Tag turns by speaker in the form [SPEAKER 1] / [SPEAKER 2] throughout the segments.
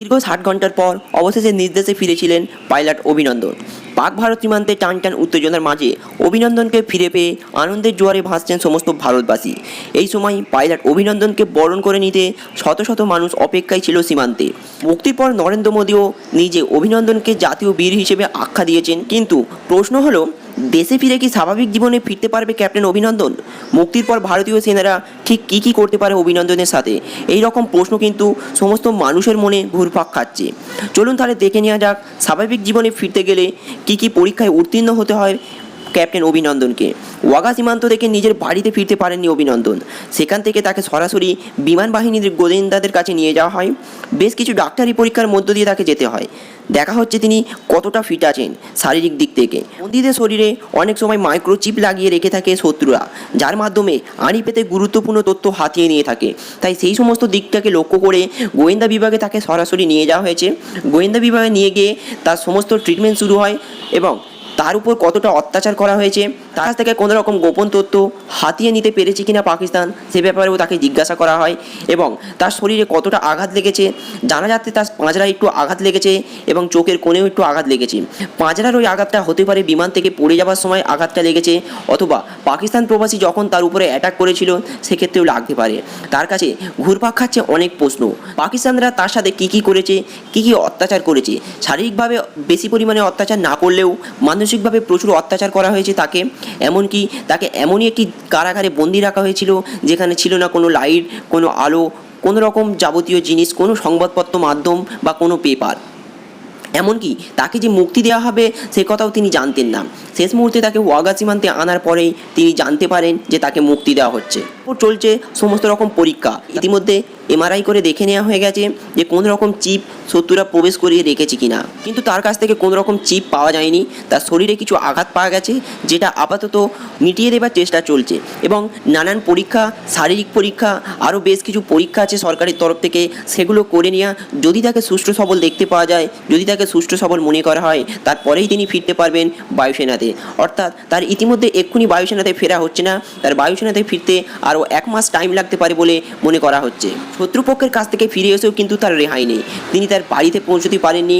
[SPEAKER 1] দীর্ঘ ষাট ঘণ্টার পর অবশেষে নির্দেশে ফিরেছিলেন পাইলট অভিনন্দন। পাক ভারত সীমান্তে টান টান উত্তেজনার মাঝে অভিনন্দনকে ফিরে পেয়ে আনন্দের জোয়ারে ভাসছেন সমস্ত ভারতবাসী। এই সময় পাইলট অভিনন্দনকে বরণ করে নিতে শত শত মানুষ অপেক্ষায় ছিল সীমান্তে। মুক্তির পর নরেন্দ্র মোদীও নিজে অভিনন্দনকে জাতীয় বীর হিসেবে আখ্যা দিয়েছেন। কিন্তু প্রশ্ন হলো দেশে ফিরে কি স্বাভাবিক জীবনে ফিরতে পারবে ক্যাপ্টেন অভিনন্দন? মুক্তির পর ভারতীয় সেনারা ঠিক কী কী করতে পারে অভিনন্দনের সাথে? এই রকম প্রশ্ন কিন্তু সমস্ত মানুষের মনে ঘুরপাক খাচ্ছে। চলুন তাহলে দেখে নেওয়া যাক, স্বাভাবিক জীবনে ফিরতে গেলে কি কি পরীক্ষায় উত্তীর্ণ হতে হয় ক্যাপ্টেন অভিনন্দনকে। ওয়াগা সীমান্ত থেকে নিজের বাড়িতে ফিরতে পারেননি অভিনন্দন। সেখান থেকে তাকে সরাসরি বিমান বাহিনীর গোয়েন্দাদের কাছে নিয়ে যাওয়া হয়। বেশ কিছু ডাক্তারি পরীক্ষার মধ্য দিয়ে তাকে যেতে হয়। দেখা হচ্ছে তিনি কতটা ফিট আছেন শারীরিক দিক থেকে। বন্দীদের শরীরে অনেক সময় মাইক্রোচিপ লাগিয়ে রেখে থাকে শত্রুরা, যার মাধ্যমে আড়ি পেতে গুরুত্বপূর্ণ তথ্য হাতিয়ে নিয়ে থাকে। তাই সেই সমস্ত দিকটাকে লক্ষ্য করে গোয়েন্দা বিভাগে তাকে সরাসরি নিয়ে যাওয়া হয়েছে। গোয়েন্দা বিভাগে নিয়ে গিয়ে তার সমস্ত ট্রিটমেন্ট শুরু হয় এবং তার উপর কতটা অত্যাচার করা হয়েছে, তার কাছ থেকে কোনো রকম গোপন তথ্য হাতিয়ে নিতে পেরেছে কিনা পাকিস্তান, সে ব্যাপারেও তাকে জিজ্ঞাসা করা হয় এবং তার শরীরে কতটা আঘাত লেগেছে, জানা যাচ্ছে তার পাঁজরায় একটু আঘাত লেগেছে এবং চোখের কোণেও একটু আঘাত লেগেছে। পাঁজরার ওই আঘাতটা হতে পারে বিমান থেকে পড়ে যাওয়ার সময় আঘাতটা লেগেছে অথবা পাকিস্তান প্রবাসী যখন তার উপরে অ্যাটাক করেছিল, সেক্ষেত্রেও লাগতে পারে। তার কাছে ঘুরপাক খাচ্ছে অনেক প্রশ্ন। পাকিস্তানরা তার সাথে কী কী করেছে, কী কী অত্যাচার করেছে? শারীরিকভাবে বেশি পরিমাণে অত্যাচার না করলেও মানসিকভাবে প্রচুর অত্যাচার করা হয়েছে তাকে, এমনকি তাকে এমনই একটি কারাগারে বন্দি রাখা হয়েছিল, যেখানে ছিল না কোনো লাইট, কোনো আলো, কোনো রকম যাবতীয় জিনিস, কোনো সংবাদপত্র মাধ্যম বা কোনো পেপার। এমনকি তাকে যে মুক্তি দেওয়া হবে সে কথাও তিনি জানতেন না। শেষ মুহূর্তে তাকে ওয়াগা সীমান্তে আনার পরেই তিনি জানতে পারেন যে তাকে মুক্তি দেওয়া হচ্ছে। ও চলছে সমস্ত রকম পরীক্ষা। ইতিমধ্যে এমআরআই করে দেখে নেওয়া হয়ে গেছে যে কোন রকম চিপ শত্রুরা প্রবেশ করিয়ে রেখেছে কিনা। কিন্তু তার কাছ থেকে কোনো রকম চিপ পাওয়া যায়নি। তার শরীরে কিছু আঘাত পাওয়া গেছে, যেটা আপাতত মিটিয়ে দেবার চেষ্টা চলছে। এবং নানান পরীক্ষা, শারীরিক পরীক্ষা, আরও বেশ কিছু পরীক্ষা আছে সরকারের তরফ থেকে, সেগুলো করে নেওয়া যদি তাকে সুষ্ঠু সবল দেখতে পাওয়া যায়, যদি তাকে সুষ্ঠু সবল মনে করা হয়, তারপরেই তিনি ফিরতে পারবেন বায়ুসেনাতে। অর্থাৎ তার ইতিমধ্যে এক্ষুনি বায়ুসেনাতে ফেরা হচ্ছে না। তার বায়ুসেনাতে ফিরতে আরও এক মাস টাইম লাগতে পারে বলে মনে করা হচ্ছে। শত্রুপক্ষের কাছ থেকে ফিরে এসেও কিন্তু তার রেহাই নেই। তিনি তার বাড়িতে পৌঁছতে পারেননি।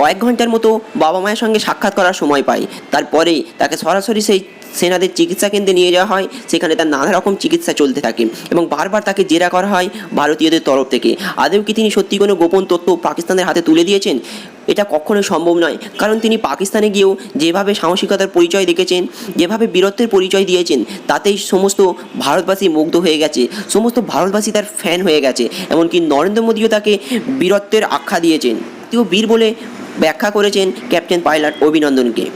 [SPEAKER 1] কয়েক ঘণ্টার মতো বাবা মায়ের সঙ্গে সাক্ষাৎ করার সময় পায়। তারপরে তাকে সরাসরি সেই সেনাদের চিকিৎসা কেন্দ্রে নিয়ে যাওয়া হয়। সেখানে তার নানা রকম চিকিৎসা চলতে থাকে এবং বারবার তাকে জেরা করা হয় ভারতীয়দের তরফ থেকে। আদৌ কি তিনি সত্যি কোনো গোপন তথ্য পাকিস্তানের হাতে তুলে দিয়েছেন? এটা কখনোই সম্ভব নয়। কারণ তিনি পাকিস্তানে গিয়েও যেভাবে সাহসিকতার পরিচয় দেখেছেন, যেভাবে বীরত্বের পরিচয় দিয়েছেন, তাতেই সমস্ত ভারতবাসী মুগ্ধ হয়ে গেছে। সমস্ত ভারতবাসী তার ফ্যান হয়ে গেছে। এমনকি নরেন্দ্র মোদীও তাকে বীরত্বের আখ্যা দিয়েছেন। তিনিও বীর বলে ব্যাখ্যা করেছেন ক্যাপ্টেন পাইলট অভিনন্দনকে।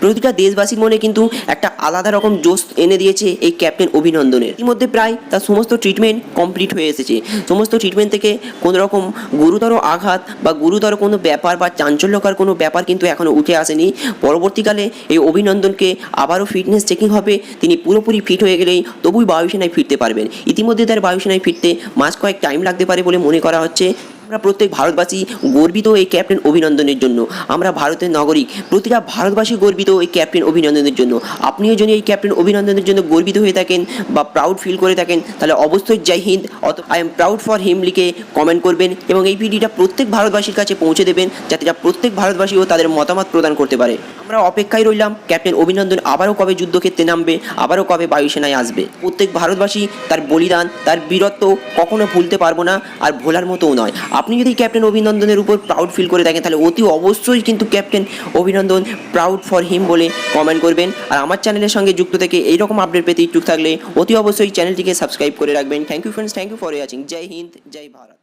[SPEAKER 1] প্রতিটা দেশবাসীর মনে কিন্তু একটা আলাদা রকম জোশ এনে দিয়েছে এই ক্যাপ্টেন অভিনন্দনের। ইতিমধ্যে প্রায় তার সমস্ত ট্রিটমেন্ট কমপ্লিট হয়ে এসেছে। সমস্ত ট্রিটমেন্ট থেকে কোনো রকম গুরুতর আঘাত বা গুরুতর কোনো ব্যাপার বা চাঞ্চল্যকর কোনো ব্যাপার কিন্তু এখনও উঠে আসেনি। পরবর্তীকালে এই অভিনন্দনকে আবারও ফিটনেস চেকিং হবে। তিনি পুরোপুরি ফিট হয়ে গেলেই তবুই বায়ুসেনায় ফিরতে পারবেন। ইতিমধ্যে তার বায়ুসেনায় ফিরতে মাস কয়েক টাইম লাগতে পারে বলে মনে করা হচ্ছে। আমরা প্রত্যেক ভারতবাসী গর্বিত এই ক্যাপ্টেন অভিনন্দনের জন্য। আমরা ভারতের নাগরিক, প্রতিটা ভারতবাসী গর্বিত এই ক্যাপ্টেন অভিনন্দনের জন্য। আপনিও যদি এই ক্যাপ্টেন অভিনন্দনের জন্য গর্বিত হয়ে থাকেন বা প্রাউড ফিল করে থাকেন, তাহলে অবশ্যই জয় হিন্দ। অত I am proud for him লিখে কমেন্ট করবেন এবং এই ভিডিওটা প্রত্যেক ভারতবাসীর কাছে পৌঁছে দেবেন, যাতে যা প্রত্যেক ভারতবাসীও তাদের মতামত প্রদান করতে পারে। আমরা অপেক্ষায় রইলাম, ক্যাপ্টেন অভিনন্দন আবারও কবে যুদ্ধক্ষেত্রে নামবে, আবারও কবে বায়ুসেনায় আসবে? প্রত্যেক ভারতবাসী তার বলিদান, তার বীরত্ব কখনো ভুলতে পারব না, আর ভোলার মতোও নয়। আপনি যদি ক্যাপ্টেন অভিনন্দনের উপর প্রাউড ফিল করে থাকেন, তাহলে অতি অবশ্যই কিন্তু ক্যাপ্টেন অভিনন্দন প্রাউড ফর হিম বলে কমেন্ট করবেন। আর আমার চ্যানেলের সঙ্গে যুক্ত থেকে এইরকম আপডেট পেতে ইচ্ছুক থাকলে অতি অবশ্যই চ্যানেলটিকে সাবস্ক্রাইব করে রাখবেন। Thank you friends thank you for watching Jai Hind, Jai Bharat.